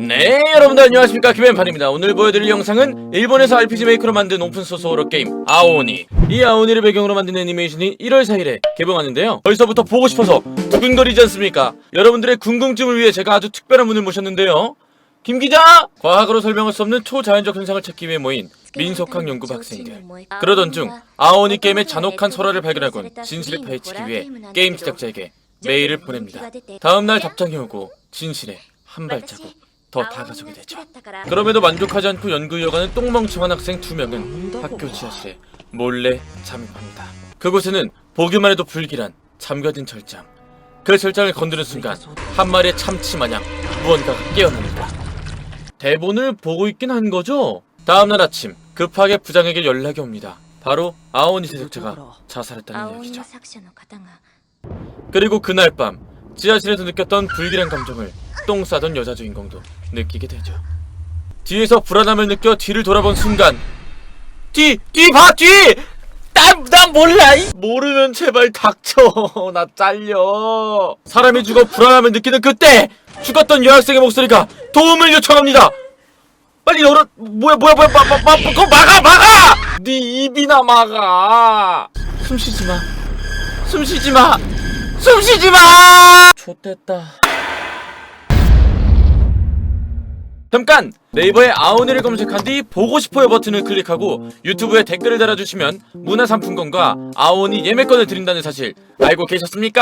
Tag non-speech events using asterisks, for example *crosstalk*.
네 여러분들 안녕하십니까? 김앤판입니다. 오늘 보여드릴 영상은 일본에서 RPG 메이커로 만든 오픈소스 호러 게임 아오니. 이 아오니를 배경으로 만든 애니메이션이 1월 4일에 개봉하는데요. 벌써부터 보고 싶어서 두근거리지 않습니까? 여러분들의 궁금증을 위해 제가 아주 특별한 분을 모셨는데요. 김 기자! 과학으로 설명할 수 없는 초자연적 현상을 찾기 위해 모인 민속학 연구부 학생들. 그러던 중 아오니 게임의 잔혹한 설화를 발견하곤 진실을 파헤치기 위해 게임 제작자에게 메일을 보냅니다. 다음날 답장이 오고 진실에 한 발자국 더 다가서게 되죠. 그럼에도 만족하지 않고 연구 여가는 똥멍청한 학생 두 명은 학교 지하실에 몰래 잠입합니다. 그곳에는 보기만 해도 불길한 잠겨진 절장. 그 절장을 건드는 순간 한 마리의 참치 마냥 무언가가 깨어납니다. 대본을 보고 있긴 한 거죠? 다음날 아침 급하게 부장에게 연락이 옵니다. 바로 아오니 세속자가 자살했다는 이야기죠. 그리고 그날 밤 지하실에서 느꼈던 불길한 감정을 똥 싸던 여자 주인공도 느끼게 되죠. 뒤에서 불안함을 느껴 뒤를 돌아본 순간 뒤! 뒤 봐! 뒤! 난, 난 몰라! 이- 모르면 제발 닥쳐! *laughs* 나 잘려! 사람이 죽어 불안함을 느끼는 그때! 죽었던 여학생의 목소리가 도움을 요청합니다! 빨리 열어! 뭐야 뭐야 뭐야 마, 마, 마, 그거 막아 막아! 네 입이나 막아! 숨 쉬지 마! 숨 쉬지 마! 숨 쉬지 마! 좋됐다. 잠깐! 네이버에 아오니를 검색한 뒤 보고 싶어요 버튼을 클릭하고 유튜브에 댓글을 달아주시면 문화상품권과 아오니 예매권을 드린다는 사실 알고 계셨습니까?